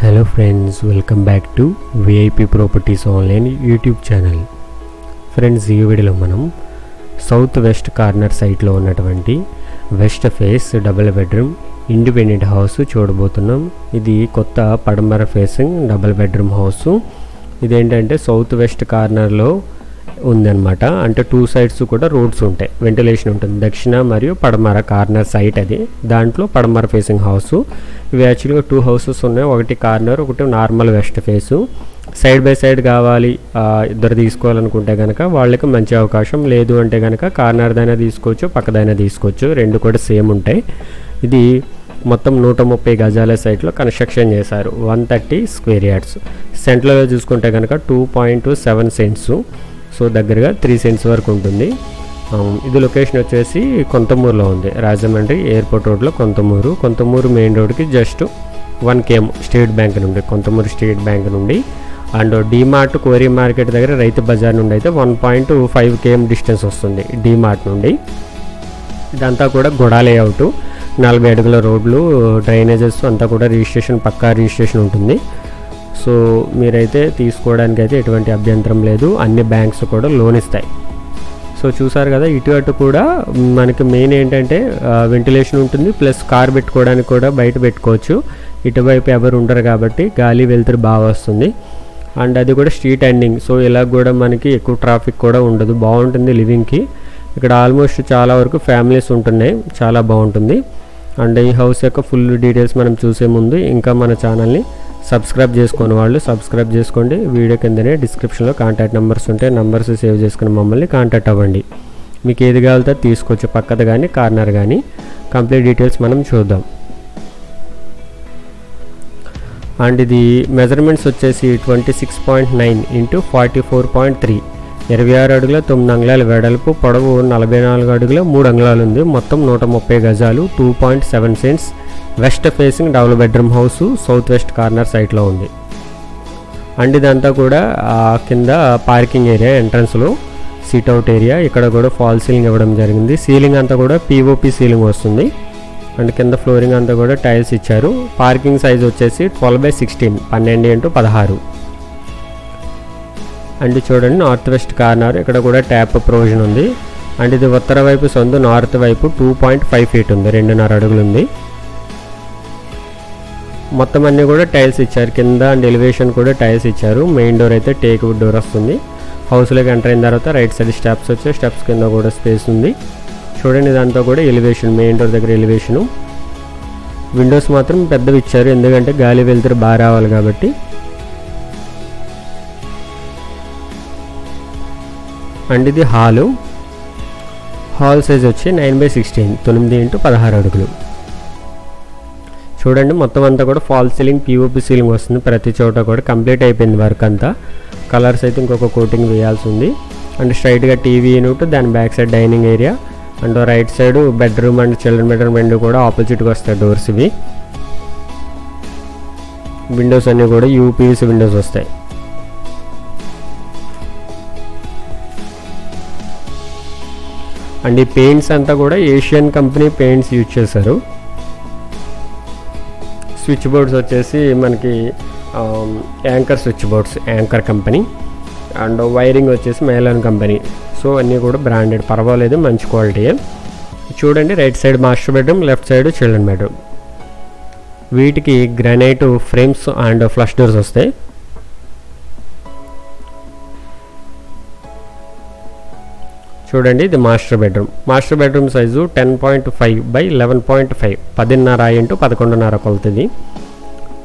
Hello friends welcome back to VIP properties online YouTube channel friends ఈ వీడియోలో మనం south west corner సైట్లో ఉన్నటువంటి west face double bedroom independent house చూడబోతున్నాం. ఇది కొత్త పడమర ఫేసింగ్ డబుల్ బెడ్రూమ్ హౌస్ ఇదేంటంటే సౌత్ వెస్ట్ కార్నర్లో ఉందన్నమాట. అంటే టూ సైడ్స్ కూడా రోడ్స్ ఉంటాయి. వెంటిలేషన్ ఉంటుంది. దక్షిణ మరియు పడమర కార్నర్ సైట్ అది. దాంట్లో పడమర ఫేసింగ్ హౌస్. ఇవి యాక్చువల్గా టూ హౌసెస్ ఉన్నాయి. ఒకటి కార్నర్ ఒకటి normal west face. Side by side కావాలి ఇద్దరు తీసుకోవాలనుకుంటే కనుక వాళ్ళకి మంచి అవకాశం లేదు అంటే కనుక కార్నర్దైనా తీసుకోవచ్చు పక్కదైనా తీసుకోవచ్చు. రెండు కూడా సేమ్ ఉంటాయి. ఇది మొత్తం నూట ముప్పై గజాల సైట్లో కన్స్ట్రక్షన్ చేశారు. One thirty square yards. సెంట్రల్లో చూసుకుంటే కనుక two point seven cents. So దగ్గరగా త్రీ సెంట్స్ వరకు ఉంటుంది. ఇది లొకేషన్ వచ్చేసి కొంతమూరులో ఉంది. రాజమండ్రి ఎయిర్పోర్ట్ రోడ్లో కొంతమూరు. కొంతమూరు మెయిన్ రోడ్కి just one KM state bank నుండి కొంతమూరు స్టేట్ బ్యాంక్ నుండి. అండ్ డీమార్ట్ కోరి మార్కెట్ దగ్గర రైతు బజార్ నుండి అయితే one point five KM distance వస్తుంది డీమార్ట్ నుండి. ఇదంతా కూడా గొడా లేఅవుట్. నలభై అడుగుల రోడ్లు డ్రైనేజెస్ అంతా కూడా రిజిస్ట్రేషన్ పక్కా రిజిస్ట్రేషన్ ఉంటుంది. సో మీరైతే తీసుకోవడానికి అయితే ఎటువంటి అభ్యంతరం లేదు. అన్ని బ్యాంక్స్ కూడా లోన్ ఇస్తాయి. సో చూసారు కదా ఇటు అటు కూడా మనకి మెయిన్ ఏంటంటే వెంటిలేషన్ ఉంటుంది. ప్లస్ కార్ పెట్టుకోవడానికి కూడా బయట పెట్టుకోవచ్చు. ఇటువైపు ఎవరు ఉండరు కాబట్టి గాలి వెలుతురు బాగా వస్తుంది. అండ్ అది కూడా స్ట్రీట్ ఎండింగ్. సో ఇలా కూడా మనకి ఎక్కువ ట్రాఫిక్ కూడా ఉండదు. బాగుంటుంది లివింగ్కి. ఇక్కడ ఆల్మోస్ట్ చాలా వరకు ఫ్యామిలీస్ ఉంటున్నాయి. చాలా బాగుంటుంది. అండ్ ఈ హౌస్ యొక్క ఫుల్ డీటెయిల్స్ మనం చూసే ముందు ఇంకా మన ఛానల్ని సబ్స్క్రైబ్ చేసుకుని వాళ్ళు సబ్స్క్రైబ్ చేసుకోండి. వీడియో కిందనే డిస్క్రిప్షన్లో కాంటాక్ట్ నెంబర్స్ ఉంటే నెంబర్స్ సేవ్ చేసుకుని మమ్మల్ని కాంటాక్ట్ అవ్వండి. మీకు ఏది కావాలితే తీసుకోవచ్చు. పక్కది కానీ కార్నర్ కానీ. కంప్లీట్ డీటెయిల్స్ మనం చూద్దాం. అండ్ ఇది మెజర్మెంట్స్ వచ్చేసి twenty six point nine into forty four point three. ఇరవై ఆరు అడుగుల తొమ్మిది అంగుళాల వెడల్పు పొడవు నలభై నాలుగు అడుగుల మూడు అంగుళాలు ఉంది. మొత్తం నూట ముప్పై గజాలు two point seven cents. West facing double bedroom house south west corner సైట్లో ఉంది. అండ్ ఇదంతా కూడా కింద పార్కింగ్ ఏరియా ఎంట్రన్స్లో సీట్ అవుట్ ఏరియా. ఇక్కడ కూడా ఫాల్ సీలింగ్ ఇవ్వడం జరిగింది. సీలింగ్ అంతా కూడా పీఓపి సీలింగ్ వస్తుంది. అండ్ కింద ఫ్లోరింగ్ అంతా కూడా టైల్స్ ఇచ్చారు. పార్కింగ్ సైజ్ వచ్చేసి ట్వెల్వ్ బై సిక్స్టీన్ పన్నెండు ఇంటూ పదహారు. అండ్ చూడండి నార్త్ వెస్ట్ కార్నర్ ఇక్కడ కూడా ట్యాప్ ప్రొవిజన్ ఉంది. అండ్ ఇది ఉత్తర వైపు సొందు నార్త్ వైపు టూ పాయింట్ ఫైవ్ ఫీట్ ఉంది. రెండున్నర అడుగులు ఉంది మొత్తం అన్నీ కూడా టైల్స్ ఇచ్చారు. కింద అండ్ ఎలివేషన్ కూడా టైల్స్ ఇచ్చారు. మెయిన్ డోర్ అయితే టేక్ వుడ్ డోర్ వస్తుంది. హౌస్లోకి ఎంటర్ అయిన తర్వాత రైట్ సైడ్ స్టెప్స్ వచ్చే స్టెప్స్ కింద కూడా స్పేస్ ఉంది. చూడండి ఇదంతా కూడా ఎలివేషన్ మెయిన్ డోర్ దగ్గర ఎలివేషను. విండోస్ మాత్రం పెద్దవి ఇచ్చారు. ఎందుకంటే గాలి వెళ్తురు బాగా రావాలి కాబట్టి. అండ్ ఇది హాలు. హాల్ సైజ్ వచ్చి నైన్ బై సిక్స్టీన్. తొమ్మిది ఇంటూ పదహారు అడుగులు. చూడండి మొత్తం అంతా కూడా ఫాల్ సీలింగ్ పీఓపి సీలింగ్ వస్తుంది. ప్రతి చోట కూడా కంప్లీట్ అయిపోయింది వర్క్ అంతా. కలర్స్ అయితే ఇంకొక కోటింగ్ వేయాల్సి ఉంది అండ్ స్ట్రైట్గా టీవీ యూనిట్ దాని back side dining area and right side bedroom and children bedroom రెండు కూడా ఆపోజిట్గా వస్తాయి డోర్స్ ఇవి. విండోస్ అన్నీ కూడా యూపీఎస్ విండోస్ వస్తాయి. అండ్ ఈ పెయింట్స్ అంతా కూడా ఏషియన్ కంపెనీ పెయింట్స్ యూజ్ చేశారు. స్విచ్ బోర్డ్స్ వచ్చేసి మనకి anchor switch boards anchor company and wiring వచ్చేసి మేలాన్ కంపెనీ సో అన్నీ కూడా బ్రాండెడ్ పర్వాలేదు మంచి క్వాలిటీ చూడండి right side master bedroom left side children bedroom వీటికి granite frames and flush doors వస్తాయి. చూడండి ఇది master bedroom. Master bedroom size ten point five by eleven point five. పదిన్నర ఇంటూ పదకొండున్నర కొలుతుంది.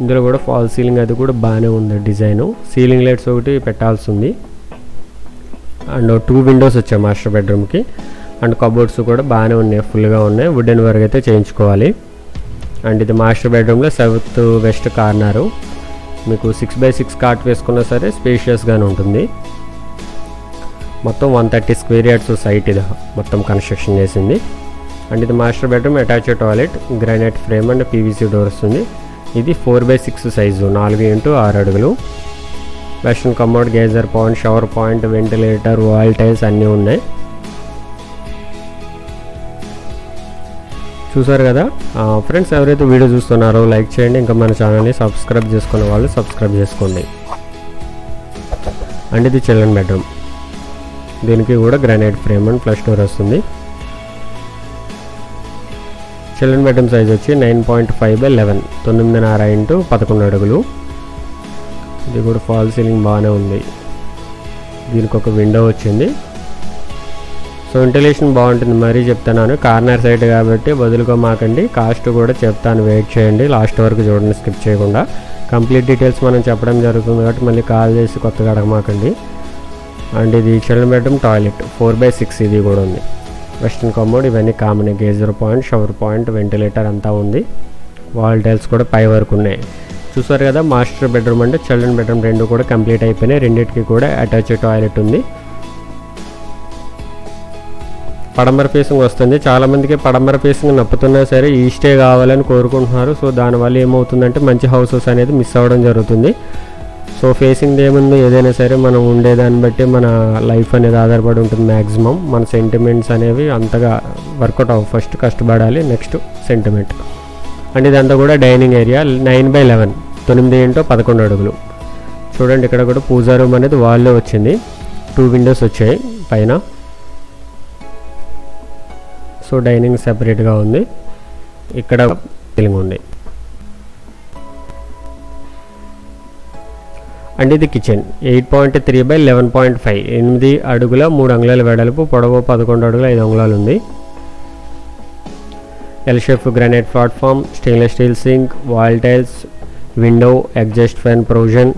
ఇందులో కూడా ఫాల్ సీలింగ్ అది కూడా బాగానే ఉంది డిజైను. సీలింగ్ లైట్స్ ఒకటి పెట్టాల్సి ఉంది. అండ్ టూ విండోస్ వచ్చాయి మాస్టర్ బెడ్రూమ్కి. అండ్ కబోర్డ్స్ కూడా బాగానే ఉన్నాయి ఫుల్గా ఉన్నాయి. వుడెన్ వర్క్ అయితే చేయించుకోవాలి. అండ్ ఇది మాస్టర్ బెడ్రూమ్లో సౌత్ వెస్ట్ కార్నరు. మీకు సిక్స్ బై సిక్స్ కాట్ వేసుకున్నా సరే స్పేషియస్గానే ఉంటుంది. మొత్తం one thirty square yards site ఇది. మొత్తం కన్స్ట్రక్షన్ చేసింది. అండ్ ఇది master bedroom attach toilet granite frame and PVC door వస్తుంది. ఇది ఫోర్ బై సిక్స్ సైజు నాలుగు ఇంటూ ఆరు అడుగులు. Western commode geyser point shower point ventilator wall tiles అన్నీ ఉన్నాయి. చూసారు కదా? ఫ్రెండ్స్ ఎవరైతే వీడియో చూస్తున్నారో లైక్ చేయండి. ఇంకా మన ఛానల్ని సబ్స్క్రైబ్ చేసుకున్న వాళ్ళు సబ్స్క్రైబ్ చేసుకోండి. అండ్ ఇది చిల్డ్రన్ బెడ్రూమ్ దీనికి కూడా granite frame and flush door వస్తుంది. చిల్డ్రన్ బెడ్రూమ్ సైజ్ వచ్చి nine point five by eleven తొమ్మిదిన్నర ఇంటూ పదకొండు అడుగులు. ఇది కూడా ఫాల్ సీలింగ్ బాగానే ఉంది. దీనికి ఒక విండో వచ్చింది. సో వెంటిలేషన్ బాగుంటుంది మరీ చెప్తున్నాను. కార్నర్ సైడ్ కాబట్టి వదులుకోమాకండి కాస్ట్ కూడా చెప్తాను వెయిట్ చేయండి. లాస్ట్ వరకు చూడండి స్కిప్ చేయకుండా. కంప్లీట్ డీటెయిల్స్ మనం చెప్పడం జరుగుతుంది కాబట్టి మళ్ళీ కాల్ చేసి కొత్తగా అడగమాకండి. అండ్ ఇది children bedroom toilet. Four by six ఇది కూడా ఉంది. వెస్ట్రన్ కమోడ్ ఇవన్నీ common geyser point shower point ventilator అంతా ఉంది. వాల్ టైల్స్ కూడా పై వరకు ఉన్నాయి. చూసారు కదా మాస్టర్ బెడ్రూమ్ అంటే చిల్డ్రన్ బెడ్రూమ్ రెండు కూడా కంప్లీట్ అయిపోయినాయి. రెండింటికి కూడా అటాచ్ టాయిలెట్ ఉంది. పడమర ఫేసింగ్ వస్తుంది. చాలామందికి పడమర ఫేసింగ్ నప్పుతున్నా సరే ఈస్టే కావాలని కోరుకుంటున్నారు. సో దానివల్ల ఏమవుతుందంటే మంచి హౌసెస్ అనేది మిస్ అవ్వడం జరుగుతుంది. సో ఫేసింగ్ ఏముంది ఏదైనా సరే మనం ఉండేదాన్ని బట్టి మన లైఫ్ అనేది ఆధారపడి ఉంటుంది మ్యాక్సిమం మన సెంటిమెంట్స్ అనేవి అంతగా వర్కౌట్ అవ్వ ఫస్ట్ కష్టపడాలి నెక్స్ట్ సెంటిమెంట్ అండ్ ఇదంతా కూడా dining area nine by eleven తొమ్మిది ఏంటో పదకొండు అడుగులు. చూడండి ఇక్కడ కూడా పూజా రూమ్ అనేది వాళ్ళే వచ్చింది. టూ విండోస్ వచ్చాయి పైన. సో డైనింగ్ సెపరేట్గా ఉంది. ఇక్కడ సీలింగ్ ఉంది. అండ్ ఇది kitchen eight point three by eleven point five ఎనిమిది అడుగుల మూడు అంగుళాల వెడల్పు పొడవు పదకొండు అడుగుల ఐదు అంగుళాలు ఉంది. L shape granite platform stainless steel sink wall tiles window adjust fan provision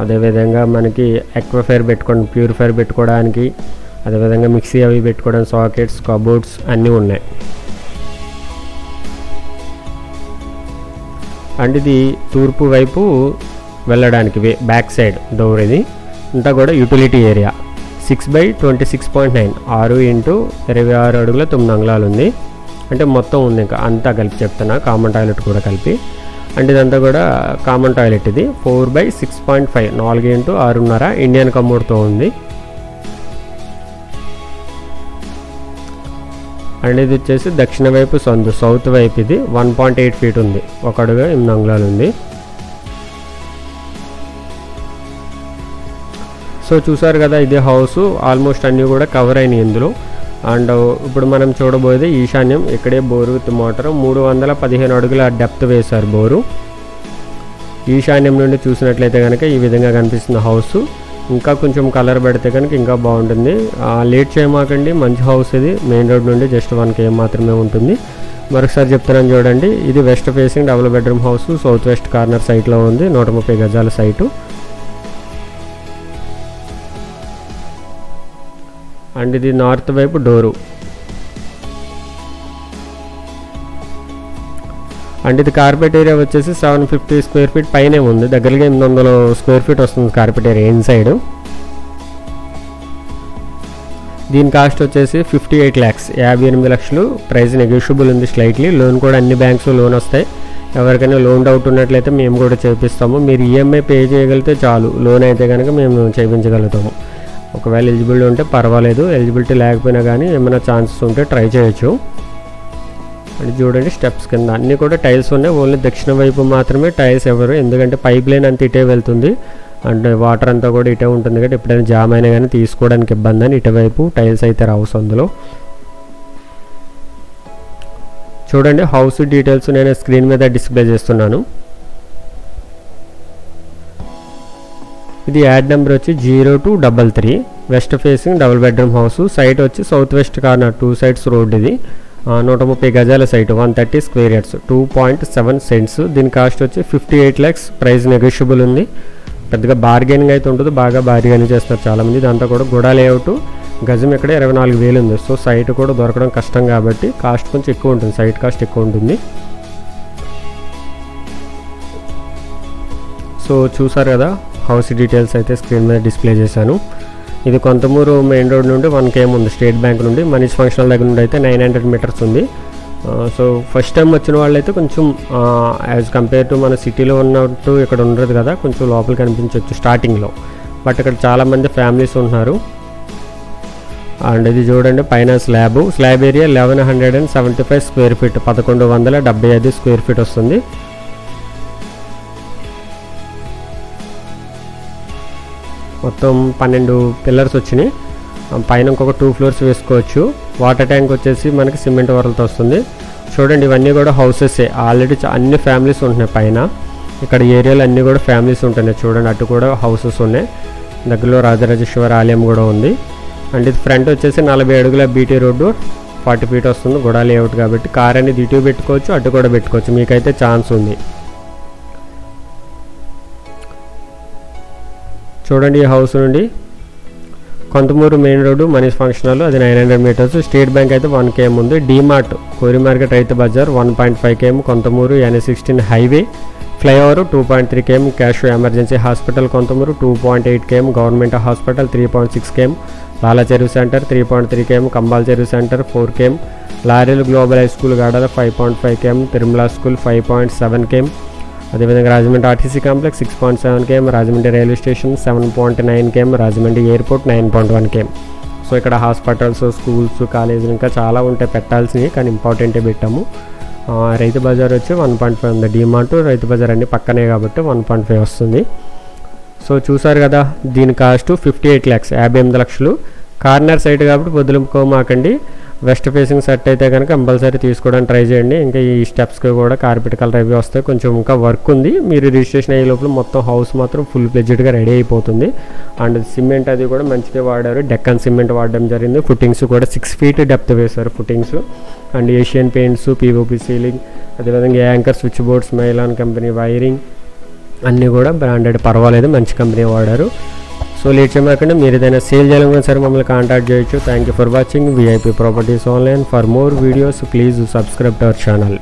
అదేవిధంగా మనకి ఎక్వఫైర్ పెట్టుకోవడం ప్యూరిఫైర్ పెట్టుకోవడానికి అదేవిధంగా మిక్సీ అవి పెట్టుకోవడానికి సాకెట్స్ కబోర్డ్స్ అన్నీ ఉన్నాయి. అండ్ ఇది తూర్పు వైపు వెళ్ళడానికి వే బ్యాక్ సైడ్ డోర్ ఇది. అంతా కూడా utility area six by twenty six point nine ఆరు ఇంటూ ఇరవై ఆరు అడుగుల తొమ్మిది అంగుళాలు ఉంది. అంటే మొత్తం ఉంది ఇంకా అంతా కలిపి చెప్తున్నా కామన్ టాయిలెట్ కూడా కలిపి. అంటే ఇదంతా కూడా కామన్ టాయిలెట్ ఇది. Four by six point five నాలుగు ఇంటూ ఆరున్నర ఇండియన్ కమోడ్తో ఉంది. అండ్ ఇది వచ్చేసి దక్షిణ వైపు సందు సౌత్ వైపు ఇది. వన్ పాయింట్ ఎయిట్ ఫీట్ ఉంది. ఒక అడుగు ఎనిమిది అంగుళాలు ఉంది. సో చూసారు కదా ఇది హౌస్. ఆల్మోస్ట్ అన్నీ కూడా కవర్ అయినాయి ఇందులో. అండ్ ఇప్పుడు మనం చూడబోయేది ఈశాన్యం. ఇక్కడే బోరు విత్ మోటార్. మూడు వందల పదిహేను అడుగుల డెప్త్ వేశారు బోరు. ఈశాన్యం నుండి చూసినట్లయితే కనుక ఈ విధంగా కనిపిస్తుంది హౌస్. ఇంకా కొంచెం కలర్ పెడితే కనుక ఇంకా బాగుంటుంది. లేట్ చేయమాకండి. మంచి హౌస్ ఇది. మెయిన్ రోడ్ నుండి జస్ట్ వన్ కేఎం మాత్రమే ఉంటుంది. మరొకసారి చెప్తున్నాను చూడండి. ఇది west facing double bedroom house. South west corner సైట్లో ఉంది. నూట ముప్పై గజాల సైటు. అండ్ ఇది నార్త్ వైపు డోరు. అండ్ ఇది కార్పెట్ ఏరియా వచ్చేసి సెవెన్ ఫిఫ్టీ స్క్వేర్ ఫీట్ పైనే ఉంది. దగ్గరగా ఎనిమిది వందల స్క్వేర్ ఫీట్ వస్తుంది కార్పెట్ ఏరియా ఇన్ సైడ్. దీని కాస్ట్ వచ్చేసి ఫిఫ్టీ ఎయిట్ ల్యాక్స్. యాభై ఎనిమిది లక్షలు. ప్రైస్ నెగోషియబుల్ ఉంది స్లైట్లీ లోన్ కూడా అన్ని బ్యాంక్స్ లోన్ వస్తాయి. ఎవరికైనా లోన్ డౌట్ ఉన్నట్లయితే మేము కూడా చేపిస్తాము. మీరు ఈఎంఐ పే చేయగలిగితే చాలు. లోన్ అయితే కనుక మేము చేయించగలుగుతాము ఒకవేళ ఎలిజిబిలిటీ ఉంటే పర్వాలేదు. ఎలిజిబిలిటీ లేకపోయినా కానీ ఏమైనా ఛాన్సెస్ ఉంటే ట్రై చేయొచ్చు. అంటే చూడండి స్టెప్స్ కింద అన్నీ కూడా టైల్స్ ఉన్నాయి. ఓన్లీ దక్షిణ వైపు మాత్రమే టైల్స్ ఎవరు ఎందుకంటే పైప్ లైన్ అంతా ఇటే వెళ్తుంది. అంటే వాటర్ అంతా కూడా ఇటే ఉంటుంది కాబట్టి ఎప్పుడైనా జామ్ అయినా కానీ తీసుకోవడానికి ఇబ్బంది అని ఇటువైపు టైల్స్ అయితే రావు అందులో. చూడండి హౌస్ డీటెయిల్స్ నేను స్క్రీన్ మీద డిస్ప్లే చేస్తున్నాను. ఇది యాడ్ నెంబర్ వచ్చి zero two double three. West facing double bedroom house. Site వచ్చి south west corner two sides road ఇది. నూట ముప్పై గజాల site one thirty square yards two point seven cents. దీని కాస్ట్ వచ్చి fifty eight lakhs. Price negotiable ఉంది. పెద్దగా bargaining అయితే ఉంటుంది బాగా బార్గెనింగ్ చేస్తారు చాలామంది. దాంతో కూడా గుడా లేఅవుట్. గజం ఇక్కడ ఇరవై నాలుగు వేలు ఉంది. సో సైట్ కూడా దొరకడం కష్టం కాబట్టి కాస్ట్ కొంచెం ఎక్కువ ఉంటుంది. సైట్ కాస్ట్ ఎక్కువ ఉంటుంది. సో చూసారు కదా? హౌస్ డీటెయిల్స్ అయితే స్క్రీన్ మీద డిస్ప్లే చేశాను. ఇది కొంతమూరు మెయిన్ రోడ్ నుండి వన్ కేఎం ఉంది స్టేట్ బ్యాంక్ నుండి మనీష్ ఫంక్షనల్ దగ్గర నుండి అయితే నైన్ హండ్రెడ్ మీటర్స్ ఉంది. సో ఫస్ట్ టైం వచ్చిన వాళ్ళైతే కొంచెం యాజ్ కంపేర్ టు మన సిటీలో ఉన్నట్టు ఇక్కడ ఉండదు కదా కొంచెం లోపలికి కనిపించవచ్చు స్టార్టింగ్లో బట్ ఇక్కడ చాలామంది ఫ్యామిలీస్ ఉంటున్నారు. అండ్ ఇది చూడండి పైన slab slab area eleven hundred and seventy five square feet పదకొండు వందల డెబ్బై ఐదు స్క్వేర్ ఫీట్ వస్తుంది. మొత్తం పన్నెండు పిల్లర్స్ వచ్చినాయి. పైన ఇంకొక టూ ఫ్లోర్స్ వేసుకోవచ్చు. వాటర్ ట్యాంక్ వచ్చేసి మనకి సిమెంట్ వరలతో వస్తుంది. చూడండి ఇవన్నీ కూడా హౌసెస్ ఆల్రెడీ అన్ని ఫ్యామిలీస్ ఉంటున్నాయి పైన. ఇక్కడ ఏరియాలో అన్నీ కూడా ఫ్యామిలీస్ ఉంటున్నాయి. చూడండి అటు కూడా హౌసెస్ ఉన్నాయి. దగ్గరలో రాజరాజేశ్వర ఆలయం కూడా ఉంది. అండ్ ఇది ఫ్రంట్ వచ్చేసి నలభై అడుగుల బీటీ రోడ్డు. ఫార్టీ ఫీట్ వస్తుంది గుడా లేఅవుట్ కాబట్టి. కార్ అనేది ఇటు పెట్టుకోవచ్చు అటు కూడా పెట్టుకోవచ్చు. మీకైతే ఛాన్స్ ఉంది. చూడండి ఈ హౌస్ నుండి. Konthamuru main road Manish function hall అది nine hundred meters. State Bank అయితే వన్ కేఎం ఉంది డీమార్ట్ కోరి market Rythu Bazar one point five KM Konthamuru NH sixteen highway. Flyover two point three KM cash emergency hospital Konthamuru two point eight KM government hospital three point six KM Lala Cheruvu centre three point three KM Kambal Cheruvu centre four KM లారీలు global high school Gadala five point five KM Tirumala school five point seven KM అదేవిధంగా Rajahmundry RTC complex six point seven KM Rajahmundry railway station seven point nine KM Rajahmundry airport nine point one KM so ఇక్కడ hospitals schools కాలేజీలు ఇంకా చాలా ఉంటాయి పెట్టాల్సినవి కానీ ఇంపార్టెంటే పెట్టాము. రైతు బజార్ వచ్చి వన్ పాయింట్ ఫైవ్ ఉంది. డిమార్ట్ రైతు బజార్ అన్ని పక్కనే కాబట్టి వన్ పాయింట్ ఫైవ్ వస్తుంది. సో చూసారు కదా దీని కాస్ట్ ఫిఫ్టీ ఎయిట్ ల్యాక్స్ యాభై ఎనిమిది లక్షలు. కార్నర్ సైట్ కాబట్టి వదులుకోమాకండి వెస్ట్ ఫేసింగ్ సెట్ అయితే కనుక కంపల్సరీ తీసుకోవడానికి ట్రై చేయండి. ఇంకా ఈ స్టెప్స్కి కూడా కార్పెట్ కలర్ అవి వస్తాయి. కొంచెం ఇంకా వర్క్ ఉంది. మీరు రిజిస్ట్రేషన్ అయ్యే లోపల మొత్తం హౌస్ మాత్రం ఫుల్ ప్లెడ్జెడ్గా రెడీ అయిపోతుంది. అండ్ సిమెంట్ అది కూడా మంచిగా వాడారు. డెక్కన్ సిమెంట్ వాడడం జరిగింది. ఫుటింగ్స్ కూడా సిక్స్ ఫీట్ డెప్త్ వేశారు footings and Asian paints POP ceiling అదేవిధంగా యాంకర్ స్విచ్ బోర్డ్స్ మైలాన్ కంపెనీ వైరింగ్ అన్నీ కూడా బ్రాండెడ్. పర్వాలేదు మంచి కంపెనీ వాడారు. సో లేట్ చేయకుండా మీరు ఏదైనా సేల్ చేయాలనుకున్నా సరే మమ్మల్ని కాంటాక్ట్ చేయొచ్చు. Thank you for watching VIP properties online for more videos please subscribe to our channel